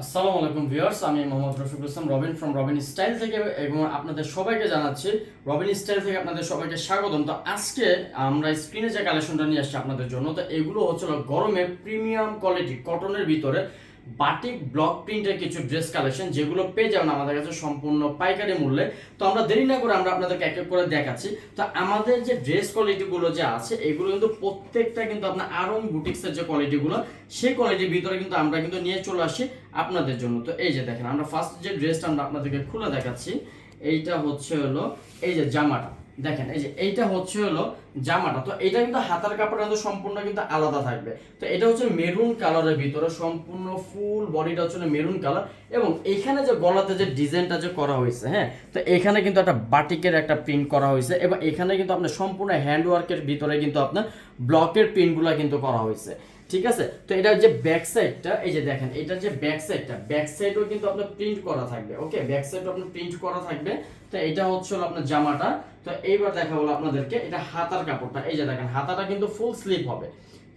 আসসালামু আলাইকুম ভিউয়ার্স, আমি Mohammad Rafiqul Islam, Robin from Robin style থেকে এবং আপনাদের সবাইকে জানাচ্ছি, রবিন স্টাইল থেকে আপনাদের সবাইকে স্বাগতম। তো আজকে আমরা স্ক্রিনে যে কালেকশনটা নিয়ে আসছি আপনাদের জন্য, তো এগুলো হচ্ছিল গরমে প্রিমিয়াম কোয়ালিটি কটনের ভিতরে বাটিক ব্লক প্রিন্টের কিছু ড্রেস কালেকশন যেগুলো পেয়ে যাবেন আমাদের কাছে সম্পূর্ণ পাইকারি মূল্যে। তো আমরা দেরি না করে আমরা আপনাদেরকে এক এক করে দেখাচ্ছি। তো আমাদের যে ড্রেস কোয়ালিটিগুলো যে আছে, এগুলো কিন্তু প্রত্যেকটা কিন্তু আপনার আরং বুটিক্সের যে কোয়ালিটিগুলো সেই কোয়ালিটির ভিতরে কিন্তু আমরা কিন্তু নিয়ে চলে আসি আপনাদের জন্য। তো এই যে দেখেন, আমরা ফার্স্ট যে ড্রেসটা আমরা আপনাদেরকে খুলে দেখাচ্ছি, এইটা হচ্ছে হলো এই যে জামাটা। দেখেন, এই যে এইটা হচ্ছে হলো জামাটা। তো এটা কিন্তু হাতার কাপড়টা কিন্তু সম্পূর্ণ কিন্তু আলাদা থাকবে। তো এটা হচ্ছে মেরুন কালারের ভিতরে সম্পূর্ণ ফুল বডিটা হচ্ছে মেরুন কালার এবং এখানে যে গলাতে যে ডিজাইনটা যে করা হয়েছে হ্যাঁ? তো এখানে কিন্তু একটা বাটিকের একটা প্রিন্ট করা হয়েছে এবং এখানে কিন্তু আপনার সম্পূর্ণ হ্যান্ড ওয়ার্কের ভিতরে কিন্তু আপনার ব্লকের প্রিন্টগুলো কিন্তু করা হয়েছে। ঠিক আছে? তো এটা যে ব্যাক সাইডটা এই যে দেখেন, এটা যে ব্যাক সাইডটা ব্যাক সাইডও কিন্তু আপনার প্রিন্ট করা থাকবে ওকে ব্যাক সাইডও আপনার প্রিন্ট করা থাকবে। তো এটা হচ্ছে হলো আপনার জামাটা। তো এইবার দেখা হলো আপনাদেরকে এটা হাতার কাপড়টা। এই যে দেখেন, হাতাটা কিন্তু ফুল স্লিপ হবে।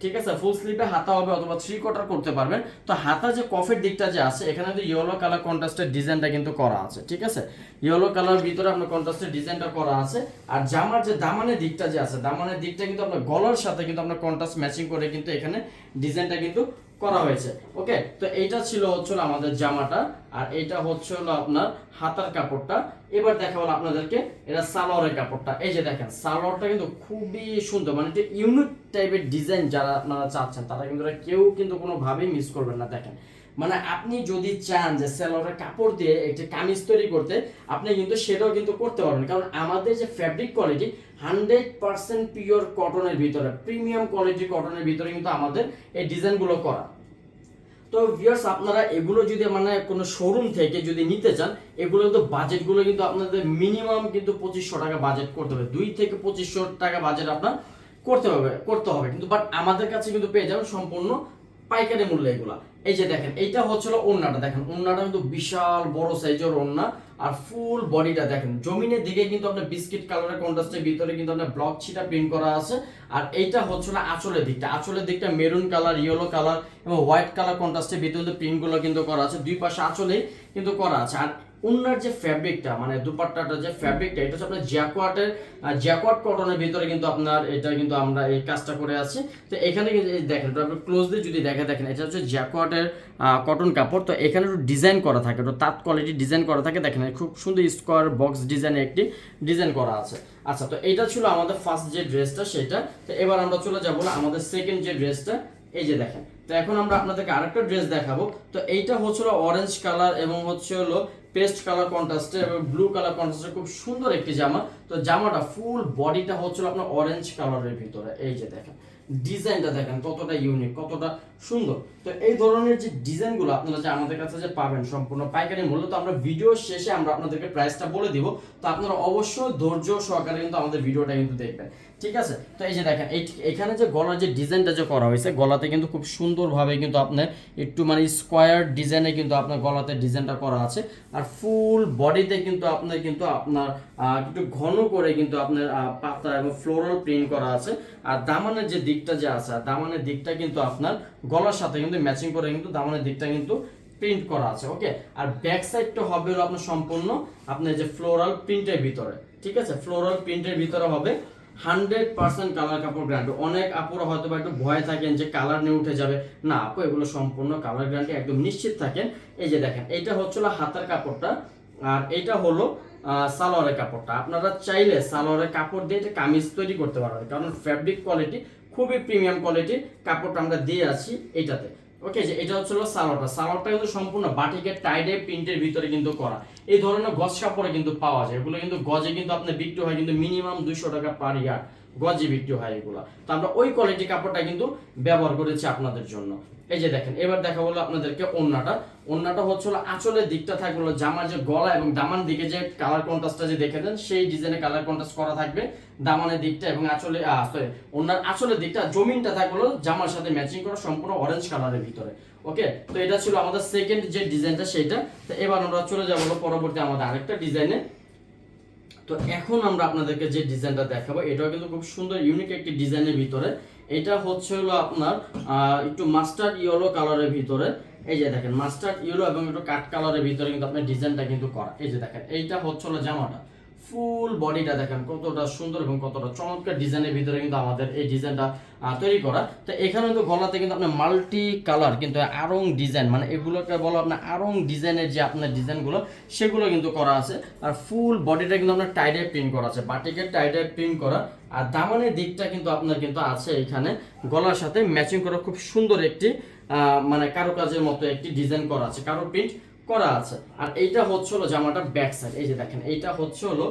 ঠিক আছে? ফুল স্লিপে হাতা হবে অথবা থ্রি কোয়ার্টার করতে পারবেন। তো হাতা যে কফের দিকটা যে আছে, এখানে কিন্তু ইয়েলো কালার কন্ট্রাস্টের ডিজাইনটা কিন্তু করা আছে। ঠিক আছে? ইয়েলো কালার ভিতরে আপনার কন্ট্রাস্টের ডিজাইনটা করা আছে। আর জামার যে দামানের দিকটা যে আছে, দামানের দিকটা কিন্তু আপনার গলার সাথে কিন্তু আপনার কন্ট্রাস্ট ম্যাচিং করে কিন্তু এখানে ডিজাইনটা কিন্তু করা হয়েছে, ওকে? তো এইটা ছিল হচ্ছে আমাদের জামাটা, আর এটা হচ্ছে হলো আপনার হাতার কাপড়টা। এবার দেখা হলো আপনাদেরকে, এটা সালোয়ারের কাপড়টা। এই যে দেখেন, সালোয়ারটা কিন্তু খুবই সুন্দর মানে এটা ইউনিক টাইপের ডিজাইন যারা আপনারা চাচ্ছেন, তারা কিন্তু কেউ কিন্তু কোনোভাবেই মিস করবেন না, দেখেন। মানে আপনি যদি চান যে সেলোয়ারের কাপড় দিয়ে একটি কামিজ তৈরি করতে, আপনি কিন্তু সেটাও কিন্তু করতে পারবেন। কারণ আমাদের যে fabric quality hundred percent pure কটনের ভিতরে প্রিমিয়াম কোয়ালিটি কটনের ভিতরে কিন্তু আমাদের এই ডিজাইনগুলো করা। তো ভিউয়ার্স আপনারা এগুলো যদি মানে কোনো শোরুম থেকে যদি নিতে চান, এগুলো কিন্তু বাজেটগুলো কিন্তু আপনাদের মিনিমাম কিন্তু পঁচিশশো টাকা বাজেট করতে হবে। দুই থেকে পঁচিশশো টাকা বাজেট আপনার করতে হবে করতে হবে। কিন্তু বাট আমাদের কাছে কিন্তু পেয়ে যাবেন সম্পূর্ণ পাইকারি মূল্যে এগুলা। এই যে দেখেন, এইটা হচ্ছিল ওন্নাটা দেখেন ওন্নাটা কিন্তু বিশাল বড় সাইজের ওন্না আর ফুল বডিটা দেখেন, জমিনের দিকে কিন্তু আপনার বিস্কিট কালারের কন্ট্রাস্টের ভিতরে কিন্তু আপনার ব্লক ছিটা প্রিন্ট করা আছে। আর এইটা হচ্ছে না আঁচলের দিকটা। আঁচলের দিকটা মেরুন কালার ইয়েলো কালার এবং হোয়াইট কালার কন্ট্রাস্টের ভিতরে প্রিন্টগুলো কিন্তু করা আছে। দুই পাশে আঁচলেই কিন্তু করা আছে। আর উন্নার যে ফ্যাব্রিকটা মানে দুপাট্টাটা যে ফ্যাব্রিকটা এটা হচ্ছে আপনার জ্যাকোয়াটের জ্যাকোয়াট কটনের ভিতরে কিন্তু আপনার এটা কিন্তু আমরা এই কাজটা করে আছি। তো এখানে দেখেন আপনি ক্লোজলি যদি দেখে দেখেন, এটা হচ্ছে জ্যাকোয়াটের কটন কাপড়। তো এখানে একটু ডিজাইন করা থাকে, একটু তাঁত কোয়ালিটি ডিজাইন করা থাকে। দেখেন খুব সুন্দর স্কোয়ার বক্স ডিজাইনে একটি ডিজাইন করা আছে। আচ্ছা তো এটা ছিল আমাদের ফার্স্ট যে ড্রেসটা সেটা। তো এবার আমরা চলে যাব না, আমাদের সেকেন্ড যে ড্রেসটা এই যে দেখেন। তো এখন আমরা আপনাদেরকে আরেকটা ড্রেস দেখাবো। তো এইটা হচ্ছিল অরেঞ্জ কালার এবং হচ্ছে হলো পেস্ট কালার কন্ট্রাস্টে এবং ব্লু কালার কন্ট্রাস্টে খুব সুন্দর একটি জামা। তো জামাটা ফুল বডিটা হচ্ছিল আপনার অরেঞ্জ কালারের ভিতরে। এই যে দেখেন। ডিজাইনটা দেখেন কতটা ইউনিক কতটা সুন্দর। তো এই ধরনের যে ডিজাইনগুলো আপনারা যে আমাদের কাছে যে পাবেন সম্পূর্ণ পাইকারি মূল্য, তো আমরা ভিডিও শেষে আমরা আপনাদেরকে প্রাইসটা বলে দিব। তো আপনারা অবশ্যই ধৈর্য সহকারে কিন্তু আমাদের ভিডিওটা কিন্তু দেখবেন। ঠিক আছে? তো এই যে দেখেন এখানে যে গলার যে ডিজাইনটা যে করা হয়েছে, গলাতে কিন্তু খুব সুন্দরভাবে কিন্তু আপনার একটু মানে স্কোয়ার ডিজাইনে কিন্তু আপনার গলাতে ডিজাইনটা করা আছে। আর ফুল বডিতে কিন্তু আপনার কিন্তু আপনার একটু ঘন করে কিন্তু আপনার পাতা এবং ফ্লোরাল প্রিন্ট করা আছে। আর দামানের যে দিকটা যে আছে, আর দামানের দিকটা কিন্তু আপনার গলার সাথে কিন্তু ম্যাচিং করে কিন্তু দামানের দিকটা কিন্তু প্রিন্ট করা আছে ওকে আর ব্যাক সাইডটা হবে হলো আপনার সম্পূর্ণ আপনার যে ফ্লোরাল প্রিন্টের ভিতরে, ঠিক আছে? ফ্লোরাল প্রিন্টের ভিতরে হবে হান্ড্রেড পার্সেন্ট কালার কাপড় গ্যারান্টি অনেক আপুরা হয়তো বা একটু ভয় থাকেন যে কালার নিয়ে উঠে যাবে। না, আপু, এগুলো সম্পূর্ণ কালার গ্যারান্টি একদম নিশ্চিত থাকেন। এই যে দেখেন, এইটা হচ্ছিল হাতার কাপড়টা, আর এটা হলো সালোয়ারের কাপড়টা। আপনারা চাইলে সালোয়ারের কাপড় দিয়ে এটা কামিজ তৈরি করতে পারবেন, কারণ ফ্যাব্রিক কোয়ালিটি খুবই প্রিমিয়াম কোয়ালিটির কাপড়টা আমরা দিয়ে আছি এটাতে ওকে যে এটা হচ্ছে সালোয়ারটা। সালোয়ারটা কিন্তু সম্পূর্ণ বাটিকের টাইডে প্রিন্টের ভিতরে কিন্তু করা। এই ধরনের গজ কাপড়ে কিন্তু পাওয়া যায়। এগুলো কিন্তু গজে কিন্তু আপনার বিক্রি হয় কিন্তু মিনিমাম দুইশো টাকা পার ইয়ার গজে বিক্রি হয় এগুলো। তো আমরা ওই কোয়ালিটি কাপড়টা কিন্তু ব্যবহার করেছি আপনাদের জন্য। এই যে দেখেন, এবার দেখা হলো আপনাদেরকে ওন্নাটা। ওন্নাটা হচ্ছে হলো আঁচলের দিকটা থাকবে হলো জামার যে গলা এবং দামান দিকে যে কালার কন্ট্রাস্টটা যে দেখে দেন, সেই ডিজাইনে কালার কন্ট্রাস্ট করা থাকবে দামানের দিকটা এবং আঁচলে সরি ওনার আঁচলের দিকটা, জমিনটা থাকবে জামার সাথে ম্যাচিং করা সম্পূর্ণ অরেঞ্জ কালারের ভিতরে ওকে তো এটা ছিল আমাদের সেকেন্ড যে ডিজাইনটা সেটা তো এবার আমরা চলে যাব পরবর্তী আমাদের আরেকটা ডিজাইনে তো এখন আমরা আপনাদেরকে যে ডিজাইনটা দেখাবো, এটাও কিন্তু খুব সুন্দর ইউনিক একটি ডিজাইনের ভিতরে। এটা হচ্ছে হলো আপনার একটু মাস্টার্ড ইয়েলো কালারের ভিতরে। এই যে দেখেন মাস্টার্ড ইয়েলো এবং একটু কাট কালারের ভিতরে কিন্তু আপনার ডিজাইনটা কিন্তু করা। এই যে দেখেন, এইটা হচ্ছে হলো জামাটা। ফুল বডিটা দেখেন, কতটা সুন্দর এবং কতটা চমৎকার ডিজাইনের ভিতরে কিন্তু আমাদের এই ডিজাইনটা তৈরি করা। তো এখানে কিন্তু গলাতে কিন্তু আপনার মাল্টি কালার কিন্তু আরং ডিজাইন মানে এগুলোকে বলো আপনার আরং ডিজাইনের যে আপনার ডিজাইনগুলো সেগুলো কিন্তু করা আছে। আর ফুল বডিটা কিন্তু আপনার টাইডে প্রিন্ট করা আছে, বাটিকের টাইডে প্রিন্ট করা। আর দামানের দিকটা কিন্তু আপনার কিন্তু আছে এখানে, গলার সাথে ম্যাচিং করা খুব সুন্দর একটি মানে কারুকাজের মতো একটি ডিজাইন করা আছে, কারও প্রিন্ট করা আছে। আর এইটা হচ্ছে হলো জামাটার ব্যাক সাইড এই যে দেখেন, এইটা হচ্ছে হলো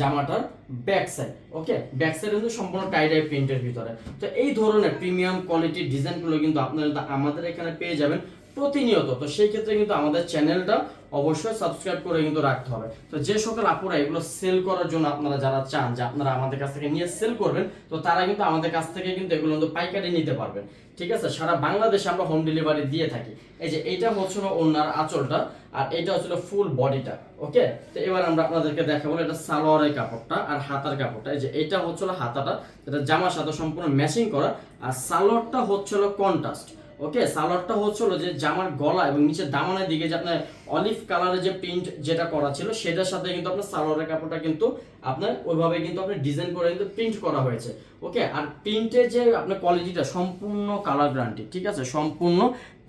জামাটার back side okay back side কিন্তু সম্পূর্ণ টাইডাই প্রিন্টের ভিতরে। তো এই ধরনের প্রিমিয়াম কোয়ালিটির ডিজাইনগুলো কিন্তু আপনারা আমাদের এখানে পেয়ে যাবেন। প্রতিনিয়ত। তো সেই ক্ষেত্রে কিন্তু আমাদের চ্যানেলটা অবশ্যই সাবস্ক্রাইব করে কিন্তু রাখতে হবে। তো যে সকল আপুরা এগুলো সেল করার জন্য আপনারা যারা চান, যে আপনারা আমাদের কাছ থেকে নিয়ে সেল করবেন, তো তারা কিন্তু আমাদের কাছ থেকে কিন্তু এগুলো কিন্তু পাইকারি নিতে পারবেন। ঠিক আছে? সারা বাংলাদেশে আমরা হোম ডেলিভারি দিয়ে থাকি। এই যে এইটা হচ্ছিল ওনার আঁচলটা, আর এটা হচ্ছিল ফুল বডিটা ওকে তো এবার আমরা আপনাদেরকে দেখাবো এটা সালোয়ারের কাপড়টা আর হাতার কাপড়টা। এই যে এটা হচ্ছিল হাতাটা, যেটা জামার সাথে সম্পূর্ণ ম্যাচিং করা। আর সালোয়ারটা হচ্ছিল কন্ট্রাস্ট ওকে সালোয়ারটা হচ্ছিল যে জামার গলা এবং নিচে দামানের দিকে যে আপনার অলিভ কালারের যে প্রিন্ট যেটা করা ছিল, সেটার সাথে কিন্তু আপনার সালোয়ারের কাপড়টা কিন্তু আপনার ওইভাবে কিন্তু আপনার ডিজাইন করে কিন্তু প্রিন্ট করা হয়েছে। ওকে? আর প্রিন্টের যে আপনার কোয়ালিটিটা, সম্পূর্ণ কালার গ্যারান্টি, ঠিক আছে? সম্পূর্ণ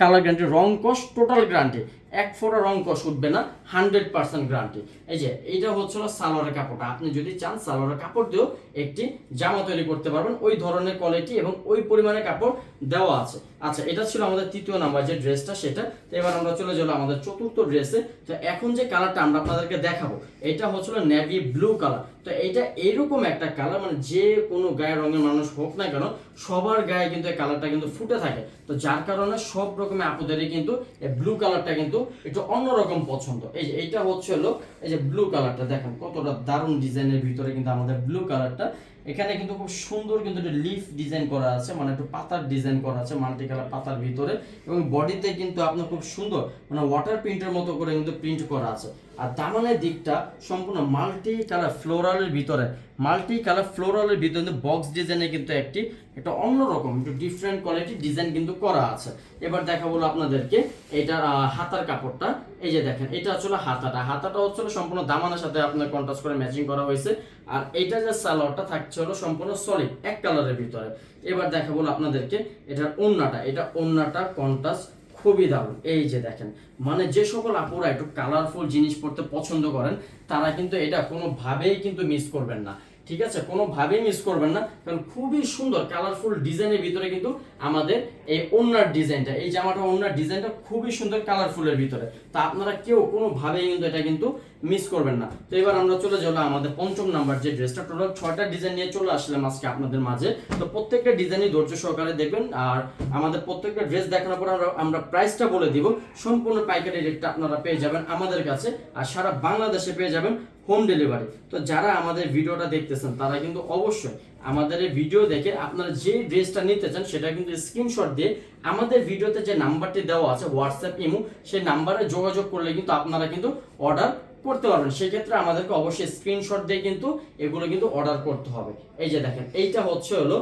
কালার গ্রান্টি রং কস, টোটাল গ্যারান্টি। এক ফোঁটা রং কস উঠবে না, হান্ড্রেড পার্সেন্ট গ্রান্টি এই যে, এইটা হচ্ছিল সালোয়ারের কাপড়টা। আপনি যদি চান সালোয়ারের কাপড় দিয়েও একটি জামা তৈরি করতে পারবেন, ওই ধরনের কোয়ালিটি এবং ওই পরিমাণে কাপড় দেওয়া আছে। আচ্ছা এটা ছিল আমাদের তৃতীয় নাম্বার যে ড্রেসটা, সেটা। এবার আমরা চলে যাব আমাদের চতুর্থ ড্রেসে তো এখন যে কালারটা আমরা আপনাদেরকে দেখাবো, এটা হচ্ছিল নেভি ব্লু কালার তো এইটা এইরকম একটা কালার মানে যে কোনো গায়ের রঙের মানুষ হোক না কেন, সবার গায়ে কিন্তু এই কালারটা কিন্তু ফুটে থাকে। তো যার কারণে সব রকমের আপুদেরই কিন্তু এই ব্লু কালারটা কিন্তু একটু অন্যরকম পছন্দ। এই যে, এইটা হচ্ছে হলো এই যে ব্লু কালারটা দেখেন কতটা দারুণ ডিজাইনের ভিতরে কিন্তু আমাদের ব্লু কালারটা এখানে কিন্তু খুব সুন্দর কিন্তু একটা লিফ ডিজাইন করা আছে মানে একটু পাতার ডিজাইন করা আছে মাল্টি কালার পাতার ভিতরে। এবং বডিতে কিন্তু আপনার খুব সুন্দর মানে ওয়াটার প্রিন্টের মতো করে কিন্তু প্রিন্ট করা আছে। আর দামানের দিকটা সম্পূর্ণ মাল্টি কালার ফ্লোরালের ভিতরে। মাল্টি কালার ফ্লোরালের ভিতরে কিন্তু বক্স ডিজাইনে কিন্তু একটি, একটা অন্যরকম, একটু ডিফারেন্ট কোয়ালিটির ডিজাইন কিন্তু করা আছে। এবার দেখা বলো আপনাদেরকে এটা হাতার কাপড়টা। এই যে দেখেন, এটা আসলে হাতাটা। হাতাটা হচ্ছে সম্পূর্ণ দামানের সাথে আপনার কন্ট্রাস্ট করে ম্যাচিং করা হয়েছে। আর এইটা যে সালোয়ারটা থাকছে হলো সম্পূর্ণ সলিড এক কালারের ভিতরে। এবার দেখা বলো আপনাদেরকে এটার ওন্নাটা। এটা ওন্নাটা কন্ট্রাস্ট খুবই দারুণ। এই যে দেখেন মানে যে সকল আপুরা একটু কালারফুল জিনিস পড়তে পছন্দ করেন, তারা কিন্তু এটা কোনোভাবেই কিন্তু মিস করবেন না। ঠিক আছে? কোনোভাবেই মিস করবেন না, কারণ খুবই সুন্দর কালারফুল ডিজাইনের ভিতরে কিন্তু আমাদের এই ওনার ডিজাইনটা, এই জামাটা ওনার ডিজাইনটা খুবই সুন্দর কালারফুলের ভিতরে। তা আপনারা কেউ কোনোভাবেই কিন্তু এটা কিন্তু মিস করবেন না। তো এবার আমরা চলে যাব আমাদের পঞ্চম নাম্বার যে ড্রেসটা টোটাল ছয়টা ডিজাইন নিয়ে চলে আসলাম আজকে আপনাদের মাঝে। তো প্রত্যেকটা ডিজাইনই ধৈর্য সহকারে দেখবেন, আর আমাদের প্রত্যেকটা ড্রেস দেখানোর পর আমরা আমরা প্রাইসটা বলে দিব। সম্পূর্ণ পাইকারি রেটটা আপনারা পেয়ে যাবেন আমাদের কাছে, আর সারা বাংলাদেশে পেয়ে যাবেন হোম ডেলিভারি তো যারা আমাদের ভিডিওটা দেখতেছেন, তারা কিন্তু অবশ্যই আমাদের ভিডিও দেখে আপনারা যে ড্রেসটা নিতে চান, সেটা কিন্তু স্ক্রিনশট দিয়ে আমাদের ভিডিওতে যে নাম্বারটি দেওয়া আছে হোয়াটসঅ্যাপ ইমো, সেই নাম্বারে যোগাযোগ করলে কিন্তু আপনারা কিন্তু অর্ডার করতে পারবেন। সেক্ষেত্রে আমাদেরকে অবশ্যই স্ক্রিনশট দিয়ে কিন্তু এগুলো কিন্তু অর্ডার করতে হবে। এই যে দেখেন, এইটা হচ্ছে হলো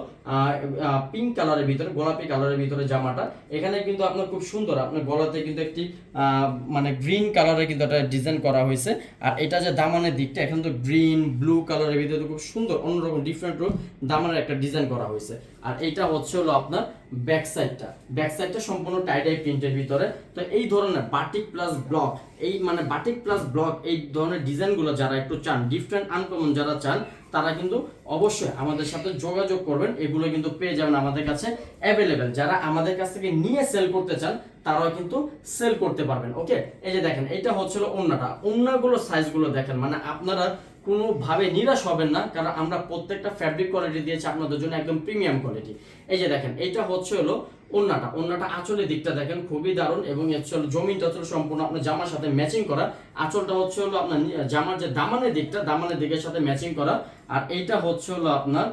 পিঙ্ক কালারের ভিতরে, গোলাপি কালারের ভিতরে জামাটা। এখানে কিন্তু আপনার খুব সুন্দর, আপনার গলাতে কিন্তু একটি মানে গ্রিন কালারের কিন্তু একটা ডিজাইন করা হয়েছে। আর এটা যে দামানের দিকটা, এখন তো গ্রিন ব্লু কালারের ভিতরে খুব সুন্দর, অন্যরকম ডিফারেন্ট রূপ দামানের একটা ডিজাইন করা হয়েছে। আর এইটা হচ্ছে হলো আপনার ব্যাক সাইডটা ব্যাক সাইডটা সম্পূর্ণ টাইডাই প্রিন্টের ভিতরে। তো এই ধরনের বাটিক প্লাস ব্লক এই মানে বাটিক প্লাস ব্লক এই ধরনের ডিজাইনগুলো যারা একটু চান ডিফারেন্ট আনকমন যারা চান তারা কিন্তু অবশ্যই আমাদের সাথে যোগাযোগ করবেন। এগুলো কিন্তু পেয়ে যাবেন আমাদের কাছে অ্যাভেলেবেল যারা আমাদের কাছ থেকে নিয়ে সেল করতে চান, তারাও কিন্তু সেল করতে পারবেন। ওকে এই যে দেখেন, এটা হচ্ছিল ওন্নাটা। ওন্নাগুলো সাইজগুলো দেখেন মানে আপনারা কোনোভাবে নিরাশ হবেন না, কারণ আমরা প্রত্যেকটা ফ্যাব্রিক কোয়ালিটি দিয়েছি আপনাদের জন্য একদম প্রিমিয়াম কোয়ালিটি এই যে দেখেন, এটা হচ্ছে হলো ওন্নাটা ওন্নাটা আঁচলের দিকটা দেখেন, খুবই দারুণ। এবং হলো জমিনটা হচ্ছে সম্পূর্ণ আপনার জামার সাথে ম্যাচিং করা। আঁচলটা হচ্ছে হলো আপনার জামার যে দামানের দিকটা, দামানের দিকের সাথে ম্যাচিং করা। আর এইটা হচ্ছে হলো আপনার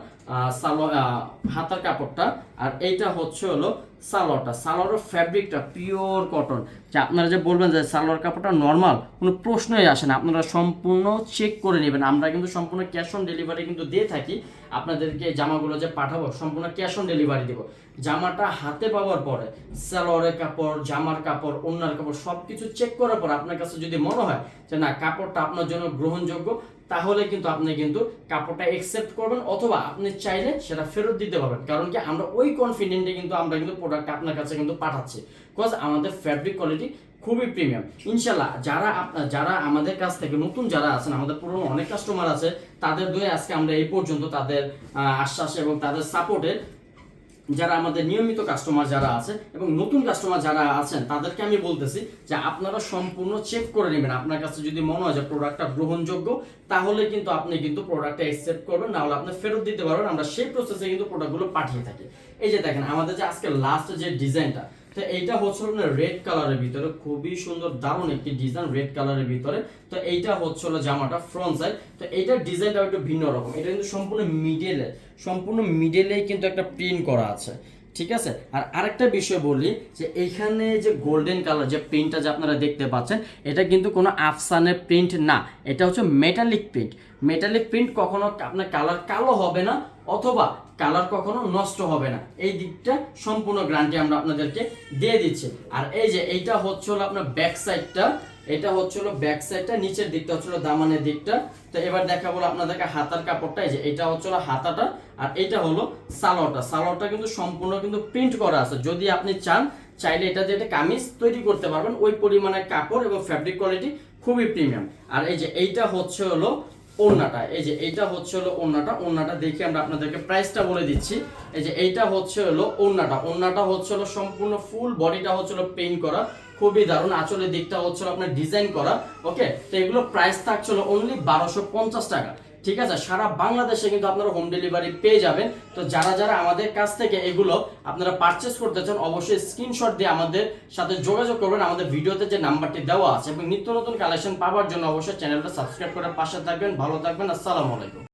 হাতার কাপড়টা। আর এইটা হচ্ছে হলো সালোয়ারটা। সালোয়ারের ফ্যাব্রিকটা পিওর কটন যে আপনারা যে বলবেন যে সালোয়ার কাপড়টা নর্মাল কোনো প্রশ্নই আসে না। আপনারা সম্পূর্ণ চেক করে নেবেন। আমরা কিন্তু সম্পূর্ণ ক্যাশ অন ডেলিভারি কিন্তু দিয়ে থাকি। আপনাদেরকে জামাগুলো যে পাঠাবো, সম্পূর্ণ ক্যাশ অন ডেলিভারি দেবো। জামাটা হাতে পাওয়ার পরে, সালোয়ারের কাপড়, জামার কাপড় অন্যার কাপড় সব কিছু চেক করার পর আপনার কাছে যদি মনে হয় যে না, কাপড়টা আপনার জন্য গ্রহণযোগ্য, তাহলে কিন্তু আপনি কিন্তু কাপড়টা একসেপ্ট করবেন অথবা আপনি চাইলে সেটা ফেরত দিতে পারবেন। কারণ কি, আমরা ওই কনফিডেন্টে কিন্তু আমরা কিন্তু প্রোডাক্ট আপনার কাছে কিন্তু পাঠাচ্ছি। বিকজ আমাদের ফ্যাব্রিক কোয়ালিটি খুবই প্রিমিয়াম ইনশাল্লাহ যারা আপনার যারা আমাদের কাছ থেকে নতুন যারা আছেন, আমাদের পুরনো অনেক কাস্টমার আছে, তাদের দয়ে আজকে আমরা এই পর্যন্ত তাদের আশ্বাস এবং তাদের সাপোর্টে যারা আমাদের নিয়মিত কাস্টমার যারা আছে এবং নতুন কাস্টমার যারা আছেন, তাদেরকে আমি বলতেছি যে আপনারা সম্পূর্ণ চেক করে নেবেন। আপনার কাছে যদি মনে হয় যে প্রোডাক্টটা গ্রহণযোগ্য, তাহলে কিন্তু আপনি কিন্তু প্রোডাক্টটা অ্যাকসেপ্ট করবেন না হলে আপনি ফেরত দিতে পারবেন। আমরা সেই প্রসেসে কিন্তু প্রোডাক্টগুলো পাঠিয়ে থাকি। এই যে দেখেন, আমাদের যে আজকে লাস্ট যে ডিজাইনটা তো এইটা হচ্ছে রেড কালারের ভিতরে, খুবই সুন্দর, দারুণ একটি ডিজাইন রেড কালারের ভিতরে। তো এইটা হচ্ছে জামাটা ফ্রন্ট সাইড তো এইটার ডিজাইনটা একটু ভিন্ন রকম। এটা কিন্তু সম্পূর্ণ মিডেলে সম্পূর্ণ মিডেলেই কিন্তু একটা প্রিন্ট করা আছে। ঠিক আছে? আর আরেকটা বিষয় বলি, যে এইখানে যে গোল্ডেন কালার যে প্রিন্টটা যে আপনারা দেখতে পাচ্ছেন, এটা কিন্তু কোনো আফসানের প্রিন্ট না। এটা হচ্ছে মেটালিক প্রিন্ট মেটালিক প্রিন্ট কখনো আপনার কালার কালো হবে না অথবা কালার কখনো নষ্ট হবে না। এই দিকটা সম্পূর্ণ গ্যারান্টি আমরা আপনাদেরকে দিয়ে দিচ্ছি। আর এই যে এইটা হচ্ছে হলো আপনার ব্যাক সাইডটা এটা হচ্ছে হলো ব্যাক সাইডটা নিচের দিকটা হচ্ছে হলো দামানের দিকটা। তো এবার দেখা বলো আপনাদেরকে হাতার কাপড়টা, এই যে এটা হচ্ছে হলো হাতাটা, আর এটা হলো সালোয়ারটা। সালোয়ারটা কিন্তু সম্পূর্ণ কিন্তু প্রিন্ট করা আছে। যদি আপনি চান, চাইলে এটা একটা কামিজ তৈরি করতে পারবেন। ওই পরিমাণের কাপড় এবং ফ্যাব্রিক কোয়ালিটি খুবই প্রিমিয়াম আর এই যে এইটা হচ্ছে হলো ওড়নাটা। এই যে এইটা হচ্ছে হলো ওড়নাটা। ওড়নাটা দেখে আমরা আপনাদেরকে প্রাইসটা বলে দিচ্ছি। এই যে এইটা হচ্ছে হলো ওড়নাটা। ওড়নাটা হচ্ছে হলো সম্পূর্ণ ফুল বডিটা হচ্ছে হলো পেইন্ট করা। খুবই দারুণ। আঁচলের দিকটা হচ্ছে আপনার ডিজাইন করা। ওকে তো এগুলো প্রাইস থাকছিল অনলি বারোশো পঞ্চাশ টাকা। ঠিক আছে? সারা বাংলাদেশে কিন্তু আপনারা হোম ডেলিভারি পেয়ে যাবেন। তো যারা যারা আমাদের কাছ থেকে এগুলো আপনারা পারচেস করতে চান, অবশ্যই স্ক্রিনশট দিয়ে আমাদের সাথে যোগাযোগ করবেন। আমাদের ভিডিওতে যে নাম্বারটি দেওয়া আছে এবং নিত্য নতুন কালেকশন পাওয়ার জন্য অবশ্যই চ্যানেলটা সাবস্ক্রাইব করে পাশে থাকবেন। ভালো থাকবেন। আসসালামু আলাইকুম।